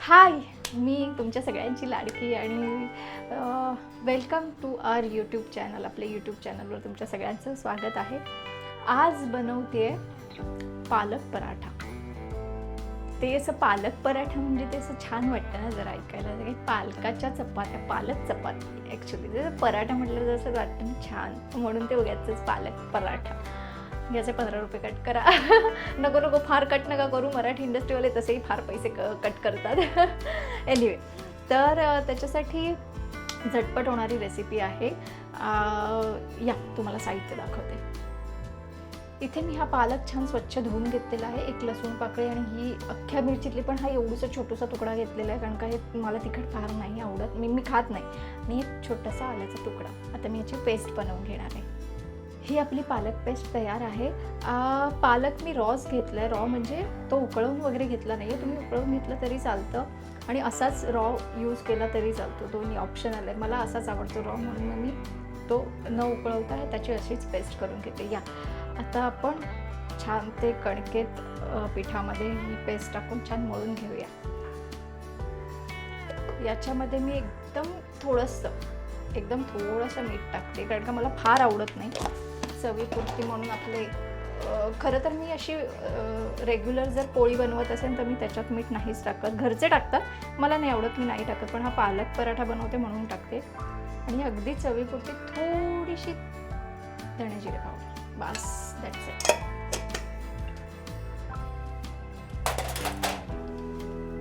हाय मी तुमच्या सगळ्यांची लाडकी आणि welcome to our YouTube channel आपल्या यूट्यूब चॅनलवर तुमच्या सगळ्यांचं स्वागत आहे. आज बनवते पालक पराठा. ते असं पालक पराठा म्हणजे ते असं छान वाटतं ना जरा ऐकायला. पालकाच्या चपात्या पालक चपाती. ॲक्च्युली जसं पराठा म्हटलं जसं वाटतं छान. म्हणून ते बघायचंच पालक पराठा. याचे पंधरा रुपये कट करा. नको नको फार कट नका करू. मराठी इंडस्ट्रीवाले तसेही फार पैसे क कट करतात. एनिवे तर त्याच्यासाठी झटपट होणारी रेसिपी आहे. या तुम्हाला साहित्य दाखवते. इथे मी हा पालक छान स्वच्छ धुवून घेतलेला आहे. एक लसूण पाकळी आणि ही अख्ख्या मिरचीतली पण हा एवढूसा छोटूसा तुकडा घेतलेला आहे कारण का हे मला तिखट फार नाही आवडत. मी मी खात नाही. आणि एक छोटासा आल्याचा तुकडा. आता मी याची पेस्ट बनवून घेणार आहे. ही आपली पालक पेस्ट तयार आहे. पालक मी रॉज घेतला आहे रॉ म्हणजे तो उकळवून वगैरे घेतला नाही आहे तुम्ही उकळवून घेतलं तरी चालतं. आणि असाच रॉ यूज केला तरी चालतो. दोन्ही ऑप्शनल आहे मला असाच आवडतो रॉ म्हणून मी तो न उकळवता त्याची अशीच पेस्ट करून घेते. या. आता आपण छान ते कणकेत पिठामध्ये ही पेस्ट टाकून छान मळून घेऊया. याच्यामध्ये मी एकदम थोडंसं एकदम थोडंसं मीठ टाकते. कारण का मला फार आवडत नाही. चवीपुरती म्हणून आपले खरं तर मी अशी रेग्युलर जर पोळी बनवत असेल तर मी त्याच्यात मीठ नाहीच टाकत. घरचे टाकतात. मला नाही आवडत मी नाही टाकत पण हा पालक पराठा बनवते म्हणून टाकते. आणि अगदी चवीपुरती थोडीशी धण्याजिरे पावडर बास दॅट्स इट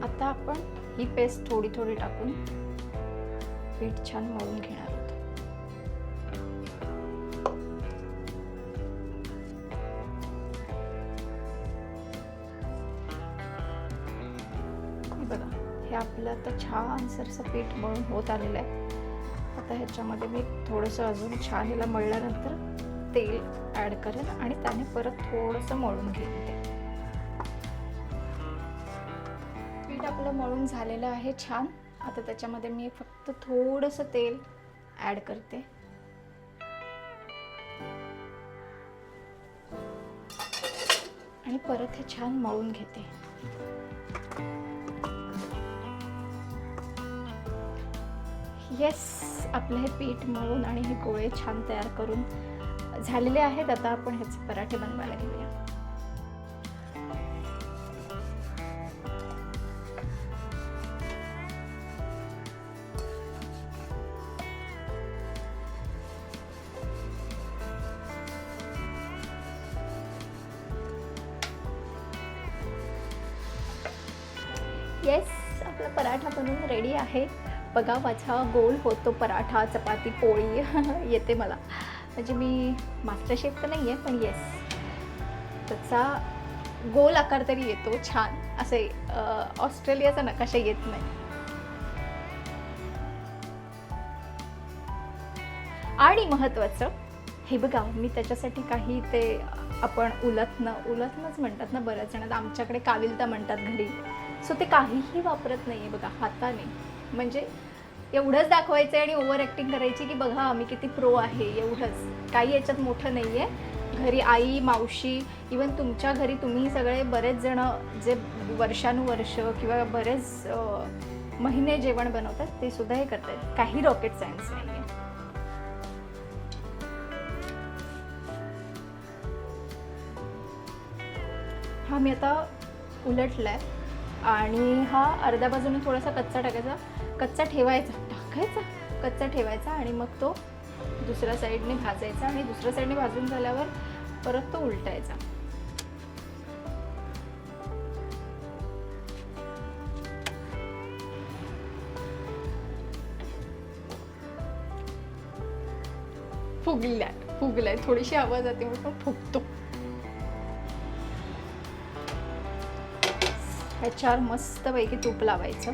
आता आपण ही पेस्ट थोडी थोडी टाकून पीठ छान मळून घेणार आहोत. बघा हे आपलं आता छान सरसं पीठ मळून होत आलेलं आहे. आता ह्याच्यामध्ये मी थोडंसं अजून छान ह्याला मळल्यानंतर तेल ॲड करेन आणि त्याने परत थोडंसं मळून घेईन ते पीठ आपलं मळून झालेलं आहे छान. आता त्याच्यामध्ये मी फक्त थोडंसं तेल ॲड करते. आणि परत हे छान मळून घेते. येस आपलं हे पीठ मळून आणि हे गोळे छान तयार करून झालेले आहेत. आता आपण ह्याचे पराठे बनवायला घेऊया. येस आपला पराठा बनवून रेडी आहे. बघा माझा गोल होतो पराठा चपाती पोळी. येते मला. म्हणजे मी मास्टर शेफ तर नाही आहे पण येस त्याचा गोल आकार तरी येतो छान. असे ऑस्ट्रेलियाचा नकाशा येत नाही. आणि महत्त्वाचं हे बघा मी त्याच्यासाठी काही ते आपण उलथनं उलथनंच म्हणतात ना बऱ्याच जणांना. आमच्याकडे काविलता म्हणतात घरी. सो ते काहीही वापरत नाही आहे बघा हाताने. म्हणजे एवढंच दाखवायचं आहे आणि ओव्हर ॲक्टिंग करायची की बघा आम्ही किती प्रो आहे एवढंच. काही याच्यात मोठं नाही आहे घरी आई मावशी इवन तुमच्या घरी तुम्ही सगळे बरेच जण जे वर्षानुवर्ष किंवा बरेच महिने जेवण बनवतात ते सुद्धा हे करतात काही रॉकेट सायन्स नाही आहे हा मी आता उलटला आहे आणि हा अर्ध्या बाजूने थोडासा कच्चा टाकायचा. कच्चा ठेवायचा. टाकायचा. कच्चा ठेवायचा आणि मग तो दुसऱ्या साईडने भाजायचा आणि दुसऱ्या साईडने भाजून झाल्यावर परत तो उलटायचा. फुगलाय. फुगलाय. थोडीशी आवाज जाते म्हणून पण फुगतो. ह्याच्यावर मस्तपैकी तूप लावायचं.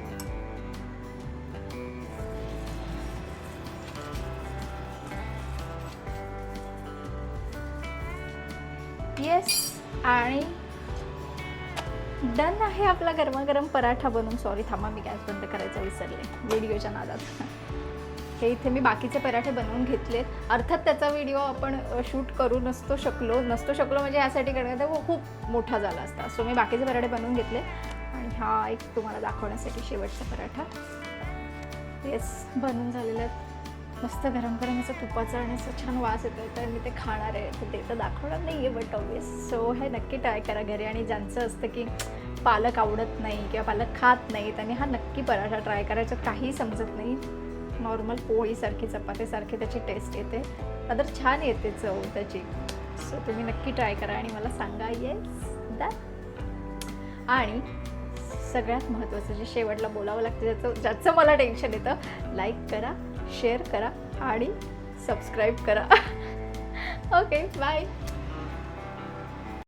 येस आणि डन आहे आपला गरमागरम पराठा बनून. सॉरी थांबा मी गॅस बंद करायचा विसरले. व्हिडिओच्या नादात. हे इथे मी बाकीचे पराठे बनवून घेतलेत. अर्थात त्याचा व्हिडिओ आपण शूट करू नसतो शकलो नसतो शकलो म्हणजे यासाठी करण्यात तो खूप मोठा झाला असता. सो मी बाकीचे पराठे बनवून घेतले. आणि हा एक तुम्हाला दाखवण्यासाठी शेवटचा पराठा. येस बनून झालेला मस्त गरम गरम असं तुपाचं आणि असं छान वास येतो तर मी ते खाणार आहे. तर ते तर दाखवणार नाही आहे बट ऑबियस सो हे नक्की ट्राय करा घरी. आणि ज्यांचं असतं की पालक आवडत नाही किंवा पालक खात नाही त्यांनी हा नक्की पराठा ट्राय करायचा काही समजत नाही. नॉर्मल पोळीसारखी चपातीसारखी त्याची टेस्ट येते. अदर छान येते चव त्याची. सो तुम्ही नक्की ट्राय करा आणि मला सांगा येस दॅट आणि सगळ्यात महत्त्वाचं जे शेवटला बोलावं लागतं ज्याचं ज्याचं मला टेन्शन येतं लाईक करा शेअर करा आणि सबस्क्राईब करा. Okay bye